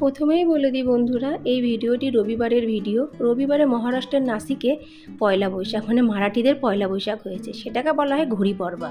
প্রথমেই বলে দিই বন্ধুরা, এই ভিডিওটি রবিবারের ভিডিও। রবিবারে মহারাষ্ট্রের নাসিকে পয়লা বৈশাখ মানে মারাঠিদের পয়লা বৈশাখ হয়েছে। সেটাকে বলা হয় ঘুড়ি পর্বা।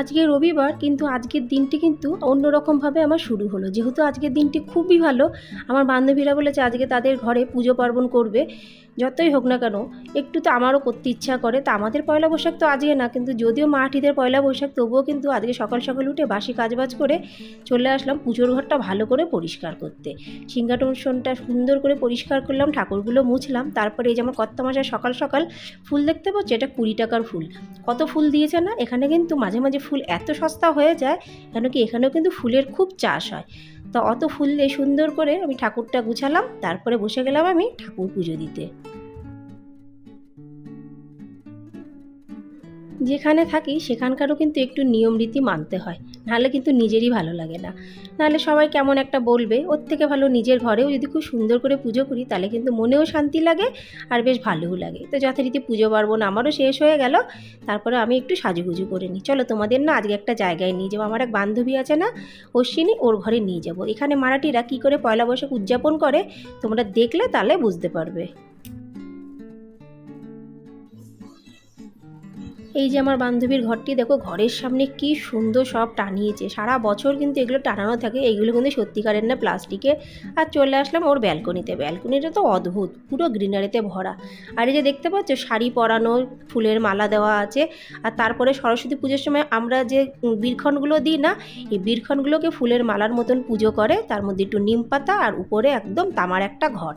আজকে রবিবার, কিন্তু আজকের দিনটি কিন্তু অন্যরকমভাবে আমার শুরু হলো। যেহেতু আজকের দিনটি খুবই ভালো, আমার বান্ধবীরা বলেছে আজকে তাদের ঘরে পুজো পার্বণ করবে। যতই হোক না কেন, একটু তো আমারও করতে ইচ্ছা করে। তা আমাদের পয়লা বৈশাখ তো আজকে না, কিন্তু যদিও মাটিদের পয়লা বৈশাখ, তবুও কিন্তু আজকে সকাল সকাল উঠে বাসি কাজবাজ করে চলে আসলাম পুজোর ঘরটা ভালো করে পরিষ্কার করতে। সিংহাটনসনটা সুন্দর করে পরিষ্কার করলাম, ঠাকুরগুলো মুছলাম। তারপরে এই যে আমার কত্তা কর্তামশাই সকাল সকাল ফুল দেখতে পাচ্ছি, এটা কুড়ি টাকার ফুল। কত ফুল দিয়েছে না? এখানে কিন্তু মাঝে মাঝে ফুল এত সস্তা হয়ে যায়, কেন কি এখানেও কিন্তু ফুলের খুব চাষ হয়। তো অত ফুল দিয়ে সুন্দর করে আমি ঠাকুরটা গুছালাম, তারপরে বসে গেলাম আমি ঠাকুর পুজো দিতে। যেখানে থাকি সেখানকারও কিন্তু একটু নিয়ম রীতি মানতে হয়। নাহলে কিন্তু নিজেরই ভালো লাগে না। নাহলে সবাই কেমন একটা বলবে, ওর থেকে ভালো নিজের ঘরেও যদি খুব সুন্দর করে পুজো করি, তাহলে কিন্তু মনেও শান্তি লাগে আর বেশ ভালোও লাগে। তো যথারীতি পুজো পার্বণ আমারও শেষ হয়ে গেল, তারপরে আমি একটু সাজুগুজু করে নিই। চলো তোমাদের না আজকে একটা জায়গায় নিয়ে যাব, আমার এক বান্ধবী আছে না অশ্বিনী ওর ঘরে নিয়ে যাব। এখানে মারাঠিরা কী করে পয়লা বৈশাখ উদযাপন করে, তোমরা দেখলে তাহলে বুঝতে পারবে। এই যে আমার বান্ধবীর ঘরটি, দেখো ঘরের সামনে কি সুন্দর সব টানিয়েছে। সারা বছর কিন্তু এগুলো টানানো থাকে, এইগুলো কিন্তু সত্যিকারের না প্লাস্টিকের আর চলে আসলাম ওর ব্যালকনিতে। ব্যালকনিটা তো অদ্ভুত, পুরো গ্রিনারিতে ভরা। আর এই যে দেখতে পাচ্ছ, শাড়ি পরানো, ফুলের মালা দেওয়া আছে। আর তারপরে সরস্বতী পুজোর সময় আমরা যে বীরক্ষণগুলো দিই না, এই বীরক্ষণগুলোকে ফুলের মালার মতন পুজো করে। তার মধ্যে একটু নিম পাতা আর উপরে একদম তামার একটা ঘর।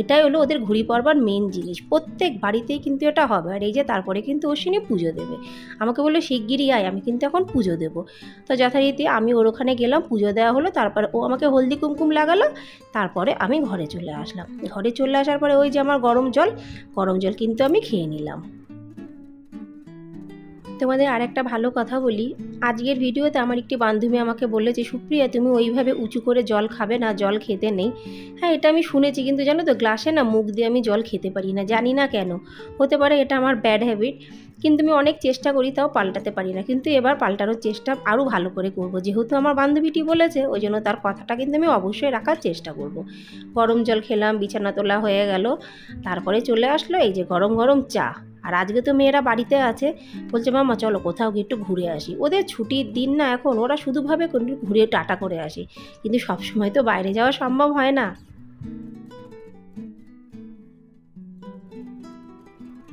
এটাই হলো ওদের ঘুড়ি পরবার মেন জিনিস। প্রত্যেক বাড়িতেই কিন্তু এটা হবে। আর এই যে তারপরে কিন্তু অশ্বিনী পুজো দেবে। আমাকে বলল, শিগগিরই আয়, আমি কিন্তু এখন পুজো দেব। তো যথারীতি আমি ওর ওখানে গেলাম, পুজো দেওয়া হলো, তারপরে ও আমাকে হলদি কুমকুম লাগালো, তারপরে আমি ঘরে চলে আসলাম। ঘরে চলে আসার পরে ওই যে আমার গরম জল গরম জল কিন্তু আমি খেয়ে নিলাম। তোমাদের আর একটা ভালো কথা বলি। আজকের ভিডিওতে আমার একটি বান্ধবী আমাকে বলেছে সুপ্রিয়া, তুমি ওইভাবে উঁচু করে জল খাবে না, জল খেতে নেই। হ্যাঁ এটা আমি শুনেছি, কিন্তু জানো তো, গ্লাসে না মুখ দিয়ে আমি জল খেতে পারি না, জানি না কেন। হতে পারে এটা আমার ব্যাড হ্যাবিট কিন্তু আমি অনেক চেষ্টা করি, তাও পাল্টাতে পারি না। কিন্তু এবার পাল্টানোর চেষ্টা আরও ভালো করে করব। যেহেতু আমার বান্ধবীটি বলেছে ওই জন্য তার কথাটা কিন্তু আমি অবশ্যই রাখার চেষ্টা করব। গরম জল খেলাম, বিছানা তোলা হয়ে গেল, তারপরে চলে আসলো এই যে গরম গরম চা। আর আজকে তো মেয়েরা বাড়িতে আছে। বলছে মামা চলো কোথাও গিয়ে একটু ঘুরে আসি। ওদের ছুটির দিন না এখন ওরা শুধুভাবে ঘুরে টাটা করে আসি। কিন্তু সবসময় তো বাইরে যাওয়া সম্ভব হয় না।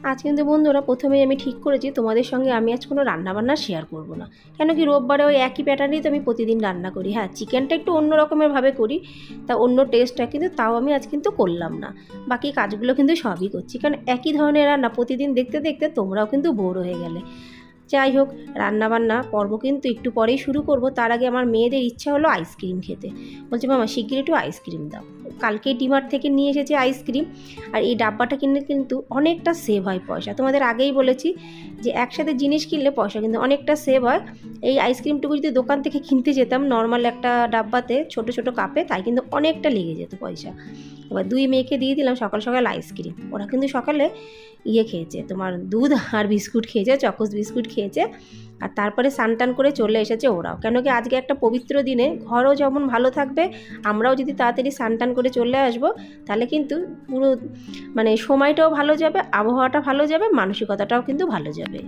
আজ কিন্তু বন্ধুরা প্রথমেই আমি ঠিক করেছি, তোমাদের সঙ্গে আমি আজ কোনো রান্নাবান্না শেয়ার করব না। কেন কি রোববারে ওই একই প্যাটার্নেই তো আমি প্রতিদিন রান্না করি। হ্যাঁ চিকেনটা একটু অন্য রকমের ভাবে করি, তা অন্য টেস্টটা কিন্তু তাও আমি আজ কিন্তু করলাম না। বাকি কাজগুলো কিন্তু সবই করছি। কারণ একই ধরনের রান্না প্রতিদিন দেখতে দেখতে তোমরাও কিন্তু বোর হয়ে গেলে। যাই হোক, রান্নাবান্না পর্ব কিন্তু একটু পরেই শুরু করব। তার আগে আমার মেয়েদের ইচ্ছা হলো আইসক্রিম খেতে। বলছে, মামা, শিগগির একটু আইসক্রিম দাও। কালকেই ডিমার্ট থেকে নিয়ে এসেছি আইসক্রিম আর এই ডাব্বাটা কিনলে কিন্তু অনেকটা সেভ হয় পয়সা। তোমাদের আগেই বলেছি যে একসাথে জিনিস কিনলে পয়সা কিন্তু অনেকটা সেভ হয়। এই আইসক্রিমটুকু যদি দোকান থেকে কিনতে যেতাম নর্মাল একটা ডাব্বাতে ছোট ছোট কাপে তাই কিন্তু অনেকটা লেগে যেত পয়সা। এবার দুই মেয়েকে দিয়ে দিলাম, সকাল সকাল আইসক্রিম ওরা কিন্তু সকালে ইয়ে খেয়েছে, তোমার দুধ আর বিস্কুট খেয়েছে, চকোস বিস্কুট খেয়েছে, আর তারপরে টান করে চলে এসেছে ওরাও। কেন কি আজকে একটা পবিত্র দিনে ঘরও যেমন ভালো থাকবে, আমরাও যদি তাড়াতাড়ি টান করে চলে আসব, তাহলে কিন্তু পুরো মানে সময়টাও ভালো যাবে, আবহাওয়াটা ভালো যাবে, মানসিকতাটাও কিন্তু ভালো যাবে।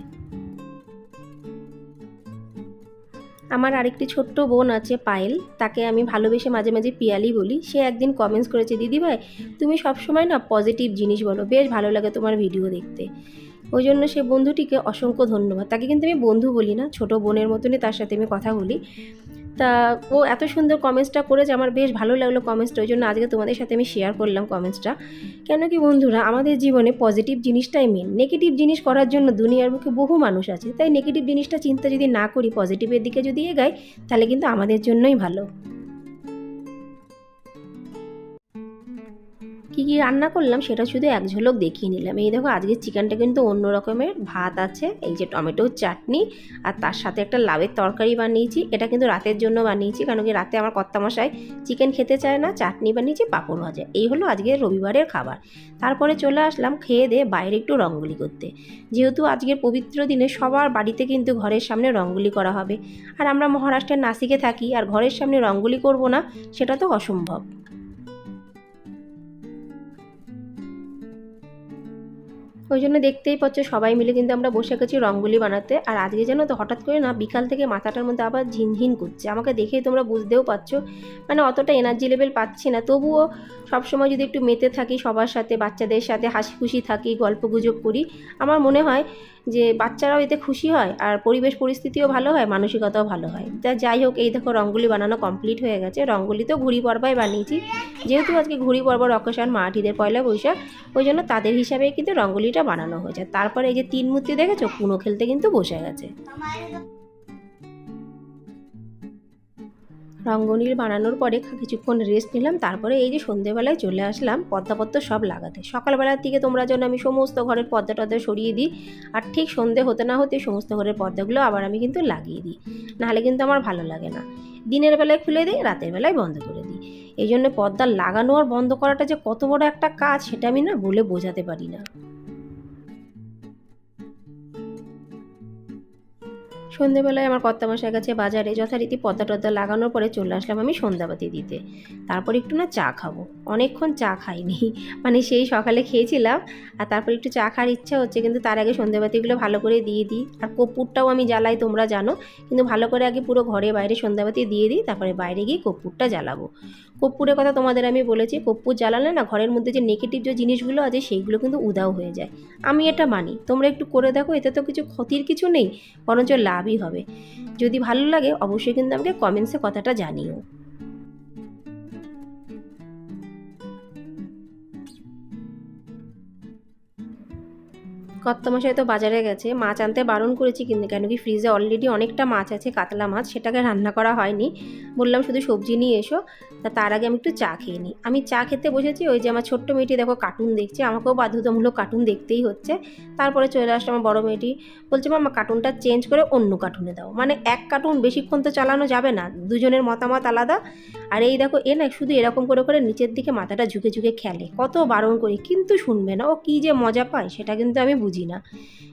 আমার আরেকটি ছোট্ট বোন আছে পায়েল, তাকে আমি ভালোবেসে মাঝে মাঝে পিয়ালি বলি। সে একদিন কমেন্টস করেছে, দিদি ভাই, তুমি সবসময় না পজিটিভ জিনিস বলো, বেশ ভালো লাগে তোমার ভিডিও দেখতে। ওই জন্য সে বন্ধুটিকে অসংখ্য ধন্যবাদ। তাকে কিন্তু আমি বন্ধু বলি না, ছোট বোনের মতনই তার সাথে আমি কথা বলি। তা ও এত সুন্দর কমেন্টসটা করেছে, আমার বেশ ভালো লাগল কমেন্টসটা ওই জন্য আজকে তোমাদের সাথে আমি শেয়ার করলাম কমেন্টসটা কেন কি বন্ধুরা, আমাদের জীবনে পজিটিভ জিনিসটাই মেন নেগেটিভ জিনিস করার জন্য দুনিয়ার মুখে বহু মানুষ আছে, তাই নেগেটিভ জিনিসটা চিন্তা যদি না করি পজিটিভের দিকে যদি এগাই, তাহলে কিন্তু আমাদের জন্যই ভালো। কী কী রান্না করলাম সেটা শুধু এক ঝলক দেখিয়ে নিলাম। এই দেখো আজকে চিকেনটা কিন্তু অন্য রকমের। ভাত আছে, এই যে টমেটোর চাটনি, আর তার সাথে একটা লাউয়ের তরকারি বানিয়েছি। এটা কিন্তু রাতের জন্য বানিয়েছি, কারণ কি রাতে আমার কর্তামশাই চিকেন খেতে চায় না, চাটনি বানিয়েছি, পাঁপড় ভাজা। এই হলো আজকের রবিবারের খাবার। তারপরে চলে আসলাম খেয়ে দিয়ে বাইরে একটু রঙ্গোলি করতে। যেহেতু আজকের পবিত্র দিনে সবার বাড়িতে কিন্তু ঘরের সামনে রঙ্গোলি করা হবে। আর আমরা মহারাষ্ট্রের নাসিকে থাকি, আর ঘরের সামনে রঙ্গোলি করব না, সেটা তো অসম্ভব। ওই জন্য দেখতেই পাচ্ছ সবাই মিলে কিন্তু আমরা বসে গেছি রঙ্গোলি বানাতে। আর আজকে যেন তো হঠাৎ করে না বিকাল থেকে মাথাটার মধ্যে আবার ঝিনঝিন করছে। আমাকে দেখেই তোমরা বুঝতেও পারছ। মানে অতটা এনার্জি লেভেল পাচ্ছি না। তবুও সবসময় যদি একটু মেতে থাকি সবার সাথে, বাচ্চাদের সাথে হাসি খুশি থাকি, গল্প গুজব করি, আমার মনে হয় যে বাচ্চারাও এতে খুশি হয় আর পরিবেশ পরিস্থিতিও ভালো হয়, মানসিকতাও ভালো হয়। তা যাই হোক, এই দেখো রঙ্গোলি বানানো কমপ্লিট হয়ে গেছে। রঙ্গোলিতেও ঘুড়ি পর্বাই বানিয়েছি। যেহেতু আজকে ঘুড়ি পর্বর অকেশন মাঠিদের পয়লা বৈশাখ, ওই জন্য তাদের হিসাবে কিন্তু রঙ্গোলিটা বানানো হয়েছে। তারপরে এই যে তিন মূর্তি দেখেছ, কুনো খেলতে কিন্তু বসে গেছে। রঙ্গনীর বানানোর পরে কিছুক্ষণ রেস্ট নিলাম, তারপরে এই যে সন্ধেবেলায় চলে আসলাম পদ্মাপত্র সব লাগাতে। সকালবেলার দিকে তোমরা যেন আমি সমস্ত ঘরের পর্দা টর্দা সরিয়ে দিই, আর ঠিক সন্ধে হতে না হতে সমস্ত ঘরের পর্দাগুলো আবার আমি কিন্তু লাগিয়ে দিই। নাহলে কিন্তু আমার ভালো লাগে না। দিনের বেলায় খুলে দিই, রাতের বেলায় বন্ধ করে দিই। এই জন্য পর্দা লাগানো আর বন্ধ করাটা যে কত বড় একটা কাজ, সেটা আমি না বলে বোঝাতে পারি না। সন্ধেবেলায় আমার কর্তামশাই গেছে বাজারে যথারীতি পদ্মা টদ্দা লাগানোর পরে চলে আসলাম আমি সন্ধ্যাবাতি দিতে। তারপর একটু না চা খাব। অনেকক্ষণ চা খাইনি। মানে সেই সকালে খেয়েছিলাম আর তারপর একটু চা খাওয়ার ইচ্ছা হচ্ছে, কিন্তু তার আগে সন্ধ্যাবাতিগুলো ভালো করে দিয়ে দিই। আর কর্পূরটাও আমি জ্বালাই, তোমরা জানো। কিন্তু ভালো করে আগে পুরো ঘরে বাইরে সন্ধ্যাবাতি দিয়ে দিই, তারপরে বাইরে গিয়ে কর্পূরটা জ্বালাবো। কর্পূরের কথা তোমাদের আমি বলেছি, কর্পূর জ্বালালে না ঘরের মধ্যে যে নেগেটিভ যে জিনিসগুলো আছে, সেইগুলো কিন্তু উদাও হয়ে যায়। আমি এটা মানি। তোমরা একটু করে দেখো, এতে তো কিছু ক্ষতির কিছু নেই, বরঞ্চ লাভই হবে। যদি ভালো লাগে, অবশ্যই কিন্তু আমাকে কমেন্টসে কথাটা জানিও। কর্তামশাই তো বাজারে গেছে। মাছ আনতে বারণ করেছি কিন্তু কেন কি ফ্রিজে অলরেডি অনেকটা মাছ আছে, কাতলা মাছ, সেটাকে রান্না করা হয়নি। বললাম শুধু সবজি নিয়ে এসো, তা তার আগে আমি একটু চা খেয়ে নিই। আমি চা খেতে বসেছি, ওই যে আমার ছোট্ট মেয়েটি দেখো কার্টুন দেখছে, আমাকেও বাধ্যতামূলক কার্টুন দেখতেই হচ্ছে। তারপরে চলে আসলো আমার বড় মেয়েটি, বলছে মামা কার্টুনটা চেঞ্জ করে অন্য কার্টুনে দাও। মানে এক কার্টুন বেশিক্ষণ তো চালানো যাবে না, দুজনের মতামত আলাদা। আর এই দেখো, এ না শুধু এরকম করে করে নিচের দিকে মাথাটা ঝুঁকে ঝুঁকে খেলে। কত বারণ করি, কিন্তু শুনবে না, ও কী যে মজা পায়, সেটা কিন্তু আমি বুঝি না।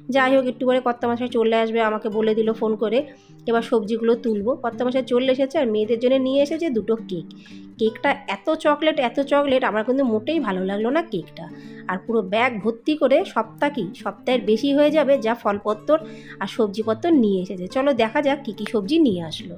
যাই হোক, একটু করে কর্তা মশাই চলে আসবে, আমাকে বলে দিল ফোন করে। এবার সবজিগুলো তুলবো। কর্তা চলে এসেছে আর মেয়েদের জন্য নিয়ে এসেছে দুটো কেক। কেকটা এত চকলেট এত চকলেট, আমার কিন্তু মোটেই ভালো লাগল না কেকটা। আর পুরো ব্যাগ ভর্তি করে সপ্তাহ কি? সপ্তাহের বেশি হয়ে যাবে যা ফলপত্র আর সবজিপত্র নিয়ে এসেছে। চলো দেখা যাক কী কী সবজি নিয়ে আসলো।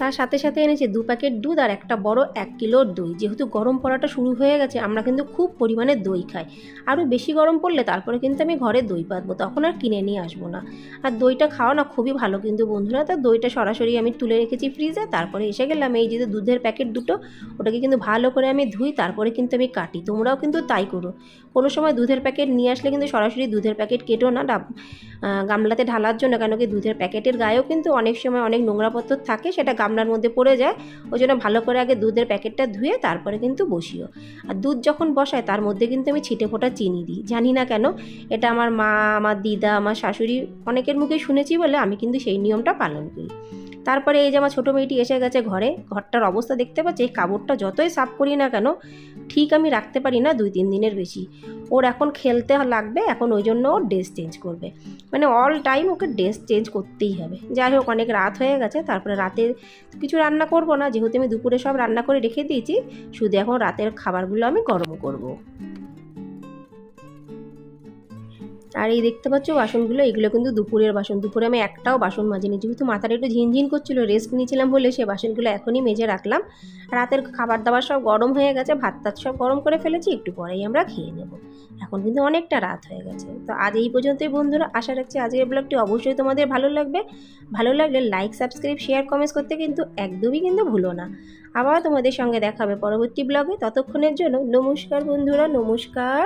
তার সাথে সাথে এনেছে দু প্যাকেট দুধ আর একটা বড় এক কিলোর দই। যেহেতু গরম পড়াটা শুরু হয়ে গেছে, আমরা কিন্তু খুব পরিমাণে দই খাই। আরও বেশি গরম পড়লে তারপরে কিন্তু আমি ঘরে দই পাতবো, তখন আর কিনে নিয়ে আসব না। আর দইটা খাওয়া না খুবই ভালো কিন্তু বন্ধুরা, তা দইটা সরাসরি আমি তুলে রেখেছি ফ্রিজে, তারপরে এসে গেলাম এই যে দুধের প্যাকেট দুটো, ওটাকে কিন্তু ভালো করে আমি ধুই, তারপরে কিন্তু আমি কাটি। তোমরাও কিন্তু তাই করো। কোনো সময় দুধের প্যাকেট নিয়ে আসলে কিন্তু সরাসরি দুধের প্যাকেট কেটো না গামলাতে ঢালার জন্য কেন কি দুধের প্যাকেটের গায়েও কিন্তু অনেক সময় অনেক নোংরাপত্র থাকে, সেটা গামলার মধ্যে পড়ে যায়, ওই জন্য ভালো করে আগে দুধের প্যাকেটটা ধুয়ে তারপরে কিন্তু বসিও। আর দুধ যখন বসায়, তার মধ্যে কিন্তু আমি ছিটে ফোটা চিনি দিই। জানি না কেন, এটা আমার মা, আমার দিদা, আমার শাশুড়ি অনেকের মুখে শুনেছি বলে আমি কিন্তু সেই নিয়মটা পালন করি। তারপরে এই যে আমার ছোটো মেয়েটি এসে গেছে ঘরে, ঘরটার অবস্থা দেখতে পাচ্ছি, এই কাপড়টা যতই সাফ করি না কেন, ঠিক আমি রাখতে পারি না দুই তিন দিনের বেশি। ওর এখন খেলতে লাগবে, এখন ওই জন্য ওর ড্রেস চেঞ্জ করবে। মানে all time okay dress change করতেই হবে। যাই হোক, অনেক রাত হয়ে গেছে, তারপরে রাতে কিছু রান্না করব না, যেহেতু আমি দুপুরে সব রান্না করে রেখে দিয়েছি, শুধু এখন রাতের খাবারগুলো আমি গরম করব। আর এই দেখতে পাচ্ছ বাসনগুলো? এগুলো কিন্তু দুপুরের বাসন। দুপুরে আমি একটাও বাসন মাজিনি যেহেতু মাথাটা একটু ঝিনঝিন করছিল রেস্ট নিয়েছিলাম বলে সে বাসনগুলো এখনই মেজে রাখলাম। রাতের খাবার দাবার সব গরম হয়ে গেছে ভাত টাত সব গরম করে ফেলেছি, একটু পরেই আমরা খেয়ে নেব। এখন কিন্তু অনেকটা রাত হয়ে গেছে। তো আজ এই পর্যন্তই বন্ধুরা, আশা রাখছি আজকের ব্লগটি অবশ্যই তোমাদের ভালো লাগবে। ভালো লাগলে লাইক সাবস্ক্রাইব শেয়ার কমেন্টস করতে কিন্তু একদমই কিন্তু ভুলো না। আবার তোমাদের সঙ্গে দেখাবে পরবর্তী ব্লগে ততক্ষণের জন্য নমস্কার বন্ধুরা, নমস্কার।